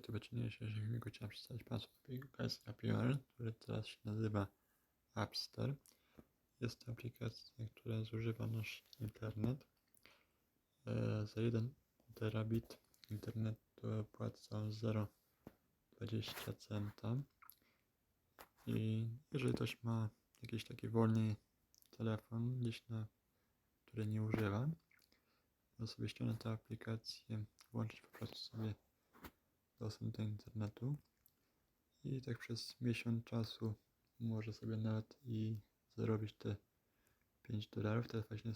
Tu wyczynię się, że filmiku chciałem przedstawić Państwu aplikację APR, który teraz się nazywa Appster. Jest to aplikacja, która zużywa nasz internet. E, za 1 terabit internetu płacę 0,20 centa. I jeżeli ktoś ma jakiś taki wolny telefon, gdzieś na który nie używa, to sobie ściągnę tę aplikację, włączyć po prostu sobie dostęp do internetu i tak przez miesiąc czasu może sobie nawet i zarobić te 5 dolarów. To jest właśnie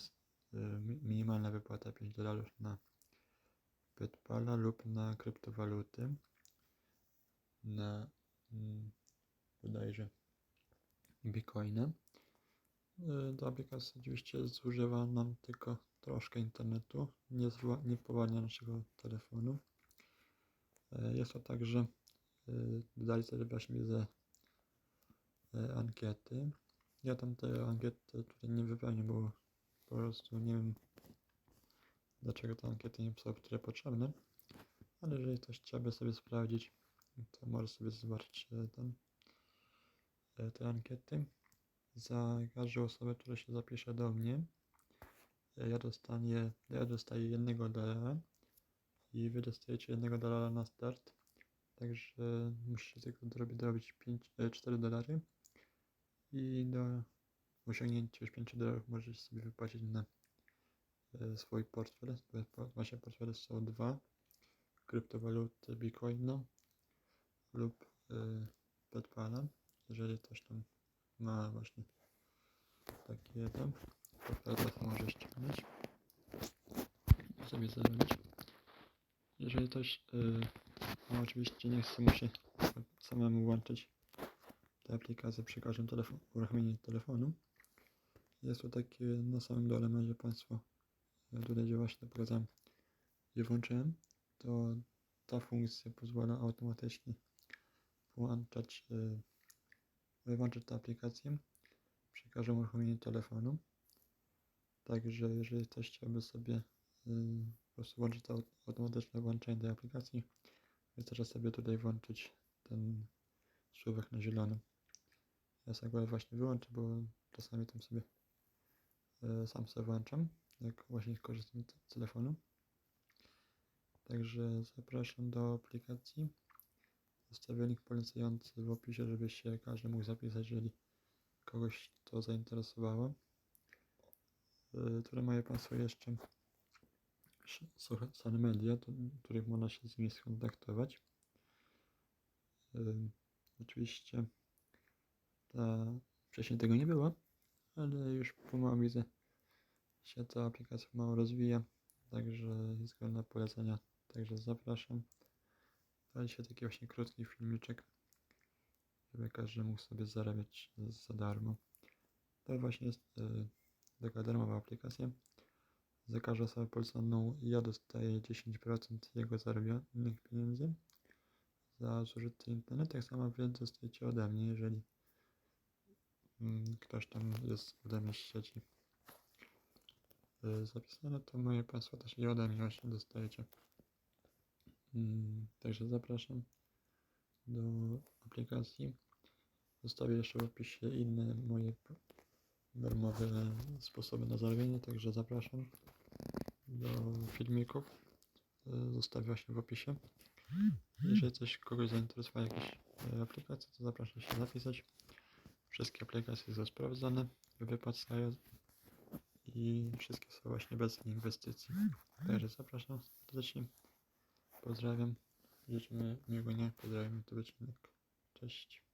mi- minimalna wypłata 5 dolarów na PayPala lub na kryptowaluty. Na mm, bodajże Bitcoina. Y, Ta aplikacja oczywiście zużywa nam tylko troszkę internetu, nie, nie powalnia naszego telefonu. E, Jest to także y, dodali sobie właśnie widzę e, ankiety. Ja tam te ankiety tutaj nie wypełnię, bo po prostu nie wiem dlaczego te ankiety nie są które potrzebne. Ale jeżeli ktoś chciałby sobie sprawdzić, to może sobie zobaczyć e, ten, e, te ankiety. Za każdą osobę, która się zapisze do mnie, e, ja dostanie, ja dostaję jednego dolara i wy dostajecie jednego dolara na start. Także musicie tylko dorobić, dorobić 5, e, 4 dolary i do osiągnięcia już 5 dolarów możecie sobie wypłacić na e, swój portfel. To Wasze portfele są dwa kryptowaluty Bitcoina lub e, PayPala. Jeżeli ktoś tam ma właśnie takie tam, to teraz może ściągnąć sobie zarobić. Jeżeli ktoś y, no oczywiście nie chce, musi samemu włączyć tę aplikację przy każdym telefon, uruchomieniu telefonu. Jest to takie na samym dole macie Państwo y, tutaj gdzie właśnie pokazałem gdzie włączyłem to ta funkcja pozwala automatycznie włączać y, wyłączyć tę aplikację przy każdym uruchomieniu telefonu. Także jeżeli ktoś chciałby sobie y, po prostu włączyć to aut- automatyczne włączenie tej aplikacji, wystarczy sobie tutaj włączyć ten słówek na zielono. Ja sobie właśnie wyłączę, bo czasami tam sobie y, sam sobie włączam, jak właśnie korzystam z telefonu. Także zapraszam do aplikacji. Zostawię link polecający w opisie, żeby się każdy mógł zapisać, jeżeli kogoś to zainteresowało. Y, Które mają Państwo jeszcze sz- social media, to, których można się z nimi skontaktować. Oczywiście ta, wcześniej tego nie było, ale już pomału widzę się ta aplikacja mało rozwija, także jest godna polecenia. Także zapraszam. Dali się taki właśnie krótki filmiczek, żeby każdy mógł sobie zarabiać za darmo. To właśnie jest y, taka darmowa aplikacja. Za każdą osobę poleconą ja dostaję 10% jego zarobionych pieniędzy za zużyty internet. Tak samo wy dostajecie ode mnie, jeżeli mm, ktoś tam jest ode mnie z sieci y, zapisane, to moje państwo też i ode mnie właśnie dostajecie. Mm, Także zapraszam do aplikacji. Zostawię jeszcze w opisie inne moje darmowe sposoby na zarobienie, także zapraszam do filmików. Y, Zostawię właśnie w opisie. Jeżeli coś kogoś zainteresowała jakaś e, aplikacja, to zapraszam się zapisać. Wszystkie aplikacje są sprawdzone, wypłacają i wszystkie są właśnie bez inwestycji. Także zapraszam serdecznie. Pozdrawiam. Życzymy miłego dnia. Pozdrawiam, to wycinek. Cześć.